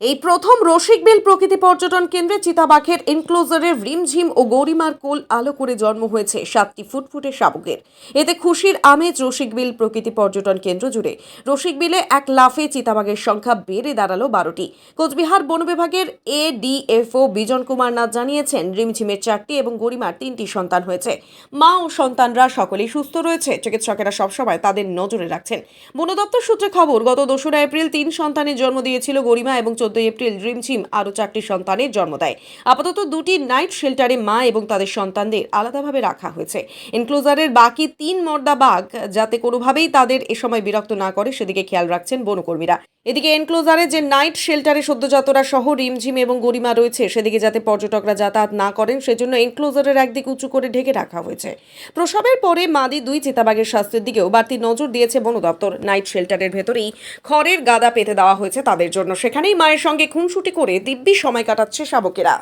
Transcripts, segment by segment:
এই প্রথম রসিকবিল প্রকৃতি পর্যটন কেন্দ্রে চিতাবাঘের এনক্লোজারের রিমঝিম ও গরিমার কোল আলো করে জন্ম হয়েছে সাতটি ফুটফুটে শাবকের। এতে খুশির আমেজ রসিকবিল প্রকৃতি পর্যটন কেন্দ্র জুড়ে। রসিকবিলে এক লাফে চিতাবাঘের সংখ্যা বেড়ে দাঁড়াল বারোটি। কোচবিহার বন বিভাগের এ এডিএফও বিজন কুমার নাথ জানিয়েছেন, রিমঝিমের চারটি এবং গরিমার তিনটি সন্তান হয়েছে। মা ও সন্তানরা সকলেই সুস্থ রয়েছে, চিকিৎসকেরা সবসময় তাদের নজরে রাখছেন। বন দপ্তর সূত্রে খবর, গত দোসরা এপ্রিল তিন সন্তানের জন্ম দিয়েছিল গরিমা এবং চোদ্দই এপ্রিল ড্রিমঝিম আরও চারটি সন্তানের জন্ম দেয়। আপাতত দুটি নাইট শেল্টারে মা এবং তাদের সন্তানদের আলাদাভাবে রাখা হয়েছে। এনক্লোজারের বাকি তিন মর্দা বাঘ যাতে কোনোভাবেই তাদের এ সময় বিরক্ত না করে, সেদিকে খেয়াল রাখছেন বনকর্মীরা। এদিকে এনক্লোজারে যে নাইট শেল্টারে সদ্যজাতরা সহ রিমঝিম এবং গরিমা রয়েছে, সেদিকে যাতে পর্যটকরা যাতায়াত না করেন, সেজন্য এনক্লোজারের একদিক উঁচু করে ঢেকে রাখা হয়েছে। প্রসবের পরে মাদি দুই চিতাবাঘের স্বাস্থ্যের দিকেও বাড়তি নজর দিয়েছে বন দপ্তর নাইট শেল্টারের ভেতরেই খড়ের গাদা পেতে দেওয়া হয়েছে তাদের জন্য। সেখানেই মায়ের সঙ্গে খুনসুটি করে দিব্যি সময় কাটাচ্ছে শাবকেরা।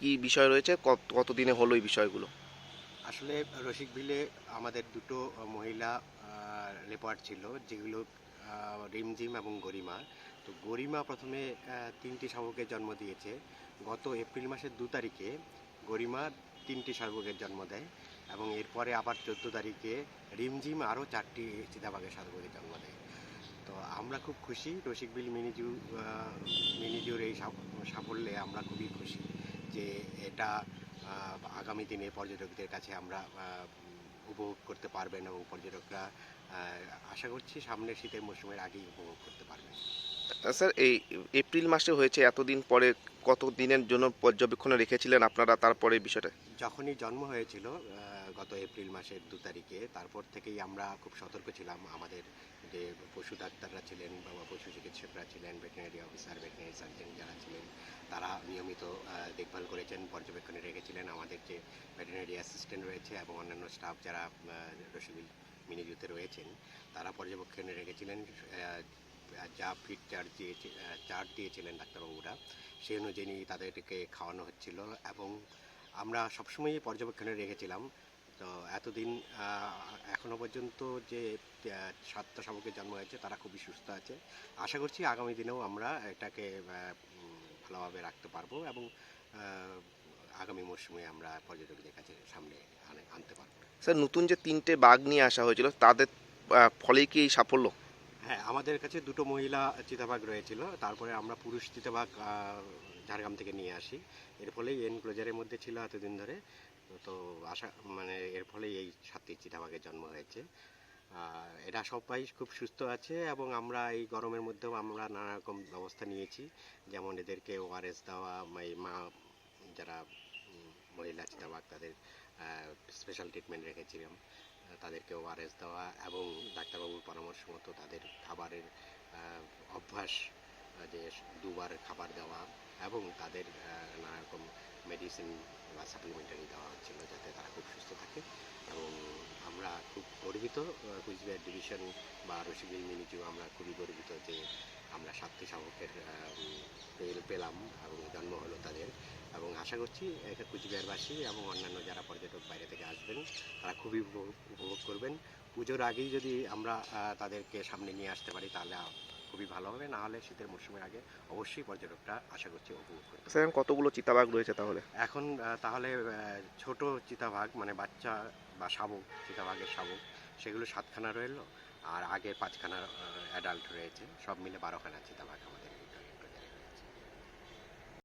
কি বিষয় রয়েছে? কত কতদিনে হলো এই বিষয়গুলো? আসলে রসিক বিলে আমাদের দুটো মহিলা লেপার্ড ছিল যেগুলো রিমঝিম এবং গরিমা। তো গরিমা প্রথমে তিনটি শাবকের জন্ম দিয়েছে। গত এপ্রিল মাসের দু তারিখে গরিমা তিনটি শাবকের জন্ম দেয় এবং এরপরে আবার চোদ্দ তারিখে রিমঝিম আরও চারটি চিতাবাঘের শাবকের জন্ম দেয়। তো আমরা খুব খুশি। রসিকবিল মিনিজু মিনিজুর এই সাফল্যে আমরা খুবই খুশি যে এটা আগামী দিনে পর্যটকদের কাছে আমরা উপভোগ করতে পারবেন এবং পর্যটকরা আশা করছি সামনের শীতের মৌসুমের আগেই উপভোগ করতে পারবেন। স্যার, এই এপ্রিল মাসে হয়েছে, এতদিন পরে কত দিনের জন্য পর্যবেক্ষণে রেখেছিলেন আপনারা তারপরে বিষয়টা? যখনই জন্ম হয়েছিল গত এপ্রিল মাসের দু তারিখে, তারপর থেকেই আমরা খুব সতর্ক ছিলাম। আমাদের যে পশু ডাক্তাররা ছিলেন বা পশু চিকিৎসকরা ছিলেন ভেটেরিনারি অফিসার ভেটেরিনারি সার্জন যারা ছিলেন, তারা নিয়মিত দেখভাল করেছেন, পর্যবেক্ষণে রেখেছিলেন। আমাদের যে ভেটেরিনারি অ্যাসিস্ট্যান্ট রয়েছে এবং অন্যান্য স্টাফ যারা রসিবিল মিনিজুতে রয়েছেন, তারা পর্যবেক্ষণে রেখেছিলেন। যা ফিট চার্জ দিয়ে চার্জ দিয়েছিলেন ডাক্তারবাবুরা, সেই অনুযায়ী তাদেরকে খাওয়ানো হচ্ছিল এবং আমরা সবসময়ই পর্যবেক্ষণে রেখেছিলাম। তো এতদিন এখনও পর্যন্ত যে সাতটা শাবকের জন্ম হয়েছে, তারা খুবই সুস্থ আছে। আশা করছি আগামী দিনেও আমরা এটাকে ভালোভাবে রাখতে পারব এবং আগামী মরশুমে আমরা পর্যটকদের কাছে সামনে আনতে পারব। স্যার, নতুন যে তিনটে বাঘ নিয়ে আসা হয়েছিল, তাদের ফলেই কি এই সাফল্য? হ্যাঁ আমাদের কাছে দুটো মহিলা চিতাবাঘ রয়েছিল। তারপরে আমরা পুরুষ চিতাবাঘ ঝাড়গ্রাম থেকে নিয়ে আসি। এর ফলেই এনক্লোজারের মধ্যে ছিল এতদিন ধরে। তো আশা মানে এর ফলেই এই সাতটি চিতাবাঘের জন্ম হয়েছে। এরা সবাই খুব সুস্থ আছে এবং আমরা এই গরমের মধ্যেও আমরা নানা রকম ব্যবস্থা নিয়েছি। যেমন এদেরকে ওআরএস দেওয়া মা, যারা মহিলা চিতাবাঘ, তাদের স্পেশাল ট্রিটমেন্ট রেখেছিলাম। তাদেরকে ওআরএস দেওয়া এবং ডাক্তারবাবুর পরামর্শ মতো তাদের খাবারের অভ্যাস যে দুবার খাবার দেওয়া এবং তাদের নানা রকম মেডিসিন বা সাপ্লিমেন্টারি দেওয়া হচ্ছিল যাতে তারা খুব সুস্থ থাকে এবং আমরা খুব গর্বিত কুচবিহার ডিভিশন বা রসিবিল মিনিজু আমরা খুবই গর্বিত যে আমরা সাতটি শাবকের পেলাম এবং জন্ম হলো। আশা করছি এটা কুচবিহারবাসী এবং অন্যান্য যারা পর্যটক বাইরে থেকে আসবেন তারা খুবই উপভোগ উপভোগ করবেন। পুজোর আগেই যদি আমরা তাদেরকে সামনে নিয়ে আসতে পারি তাহলে খুবই ভালো হবে। না হলে শীতের মরশুমের আগে অবশ্যই পর্যটকরা আশা করছি উপভোগ করবে স্যার কতগুলো চিতাবাঘ রয়েছে তাহলে? এখন তাহলে ছোট চিতাবাঘ মানে বাচ্চা বা শাবক চিতাবাঘের শাবক সেগুলো সাতখানা রইল। আর আগে পাঁচখানা অ্যাডাল্ট রয়েছে। সব মিলে বারোখানা চিতাবাঘ আমাদের।